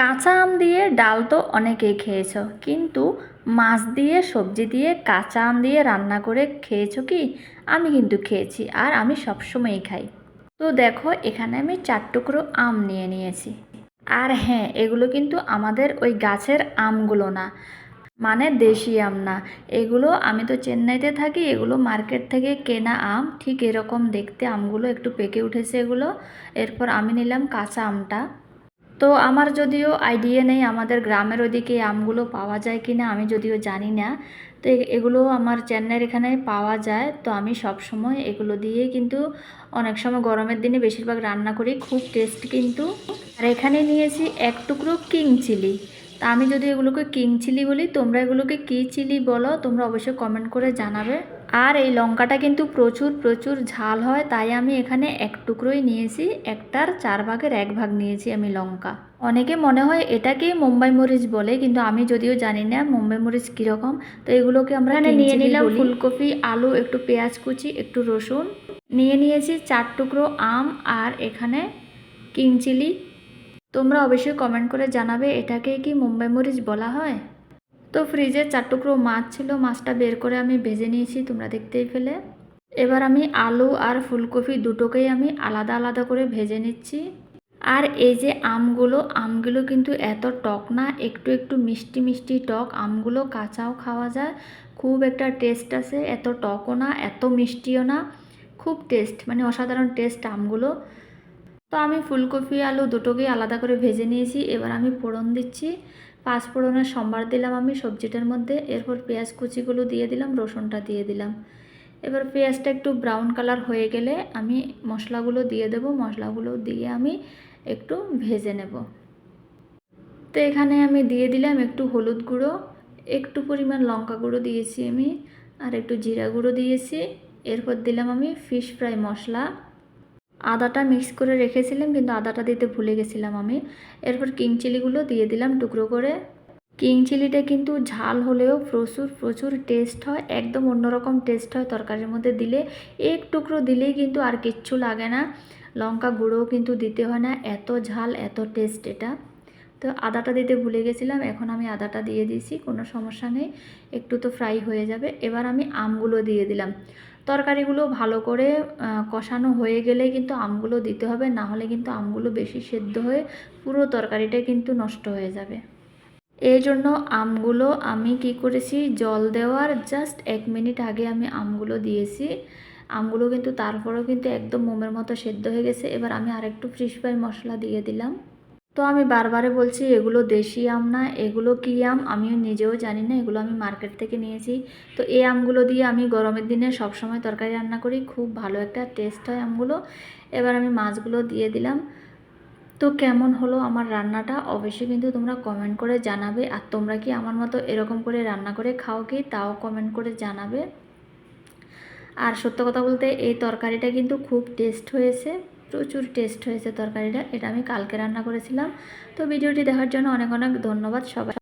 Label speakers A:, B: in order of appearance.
A: কাঁচা আম দিয়ে ডাল তো অনেকেই খেয়েছ, কিন্তু মাছ দিয়ে, সবজি দিয়ে কাঁচা আম দিয়ে রান্না করে খেয়েছো কি? আমি কিন্তু খেয়েছি আর আমি সবসময়ই খাই। তো দেখো, এখানে আমি চার টুকরো আম নিয়ে নিয়েছি। আর হ্যাঁ এগুলো কিন্তু আমাদের ওই গাছের আমগুলো না মানে দেশি আম না। এগুলো আমি তো চেন্নাইতে থাকি, এগুলো মার্কেট থেকে কেনা আম। ঠিক এরকম দেখতে আমগুলো একটু পেকে উঠেছে এগুলো। এরপর আমি নিলাম কাঁচা আমটা। তো আমার যদিও আইডিয়া নেই আমাদের গ্রামের ওদিকে আমগুলো পাওয়া যায় কি না আমি যদিও জানি না। তো এগুলো আমার চেন্নাইয়ের এখানে পাওয়া যায়। তো আমি সব সময় এগুলো দিয়ে কিন্তু অনেক সময় গরমের দিনে বেশিরভাগ রান্না করি, খুব টেস্ট কিন্তু। আর এখানে নিয়েছি এক টুকরো কিং চিলি। তা আমি যদি এগুলোকে কিং চিলি বলি, তোমরা এগুলোকে কী চিলি বলো, তোমরা অবশ্যই কমেন্ট করে জানাবে। আর এই লঙ্কাটা কিন্তু প্রচুর প্রচুর ঝাল হয় তাই আমি এখানে এক টুকরোই নিয়েছি। একটার চার ভাগের এক ভাগ নিয়েছি আমি লঙ্কা। অনেকে মনে হয় এটাকে মুম্বাই মরিচ বলে কিন্তু আমি যদিও জানি না মুম্বাই মরিচ কীরকম তো এগুলোকে আমরা
B: এখানে
A: নিয়ে নিলাম ফুলকপি আলু একটু পেঁয়াজ কুচি একটু রসুন। নিয়ে নিয়েছি চার টুকরো আম আর এখানে কিং চিলি। তোমরা অবশ্যই কমেন্ট করে জানাবে এটাকে কি মুম্বাই মরিচ বলা হয়? তো ফ্রিজে চার টুকরো মাছ ছিল, মাছটা বের করে আমি ভেজে নিয়েছি, তোমরা দেখতেই পেলে। এবার আমি আলু আর ফুলকপি দুটোকেই আমি আলাদা আলাদা করে ভেজে নিচ্ছি। আর এই যে আমগুলো আমগুলো কিন্তু এত টক না, একটু একটু মিষ্টি মিষ্টি টক, আমগুলো কাঁচাও খাওয়া যায়। খুব একটা টেস্ট আছে, এত টকও না, এত মিষ্টিও না, খুব টেস্ট মানে অসাধারণ টেস্ট আমগুলো। তো আমি ফুলকপি, আলু দুটোকেই আলাদা করে ভেজে নিয়েছি। এবার আমি ফোড়ন দিচ্ছি। পাঁচ ফোড়নের সম্বার দিলাম আমি সবজিটার মধ্যে। এরপর পেঁয়াজ কুচিগুলো দিয়ে দিলাম, রসুনটা দিয়ে দিলাম। এবার পেঁয়াজটা একটু ব্রাউন কালার হয়ে গেলে আমি মশলাগুলো দিয়ে দেব। মশলাগুলো দিয়ে আমি একটু ভেজে নেব। তো এখানে আমি দিয়ে দিলাম একটু হলুদ গুঁড়ো, একটু পরিমাণ লঙ্কা গুঁড়ো দিয়েছি আমি, আর একটু জিরা গুঁড়ো দিয়েছি। এরপর দিলাম আমি ফিশ ফ্রাই মশলা। আদাটা মিক্স করে রেখেছিলাম, কিন্তু আদাটা দিতে ভুলে গেছিলাম আমি। এরপর কিং চিলিগুলো দিয়ে দিলাম টুকরো করে। কিং চিলিটা কিন্তু ঝাল হলেও প্রচুর প্রচুর টেস্ট হয়, একদম অন্যরকম টেস্ট হয় তরকারির মধ্যে দিলে। এক টুকরো দিলেই কিন্তু আর কিচ্ছু লাগে না। লঙ্কা গুঁড়োও কিন্তু দিতে হয় না, এত ঝাল, এত টেস্ট এটা। তো আদাটা দিতে ভুলে গেছিলাম, এখন আমি আদাটা দিয়ে দিয়েছি, কোনো সমস্যা নেই, একটু তো ফ্রাই হয়ে যাবে। এবার আমি আমগুলো দিয়ে দিলাম। তরকারিগুলো ভালো করে কষানো হয়ে গেলে কিন্তু আমগুলো দিতে হবে, না হলে কিন্তু আমগুলো বেশি সেদ্ধ হয়ে পুরো তরকারিটা কিন্তু নষ্ট হয়ে যাবে। এই জন্য আমগুলো আমি কি করেছি, জল দেওয়ার জাস্ট এক মিনিট আগে আমি আমগুলো দিয়েছি। আমগুলো কিন্তু তারপরেও কিন্তু একদম মোমের মতো সেদ্ধ হয়ে গেছে। এবার আমি আরেকটু ফ্রিশ ফ্রাই মশলা দিয়ে দিলাম। তো আমি বারবারে বলছি, এগুলো দেশি আম না, এগুলো কী আম? আমিও নিজেও জানি না, এগুলো আমি মার্কেট থেকে নিয়েছি। তো এই আমগুলো দিয়ে আমি গরমের দিনে সবসময় তরকারি রান্না করি, খুব ভালো একটা টেস্ট হয় আমগুলো। এবার আমি মাছগুলো দিয়ে দিলাম। তো কেমন হলো আমার রান্নাটা? অবশ্যই কিন্তু তোমরা কমেন্ট করে জানাবে। আর তোমরা কি আমার মতো এরকম করে রান্না করে খাও কি? তাও কমেন্ট করে জানাবে। আর সত্য কথা বলতে এই তরকারিটা কিন্তু খুব টেস্ট হয়েছে। প্রচুর টেস্ট হয়েছে তরকারিটা, এটা আমি কালকে রান্না করেছিলাম। তো ভিডিওটি দেখার জন্য অনেক অনেক ধন্যবাদ সবাই।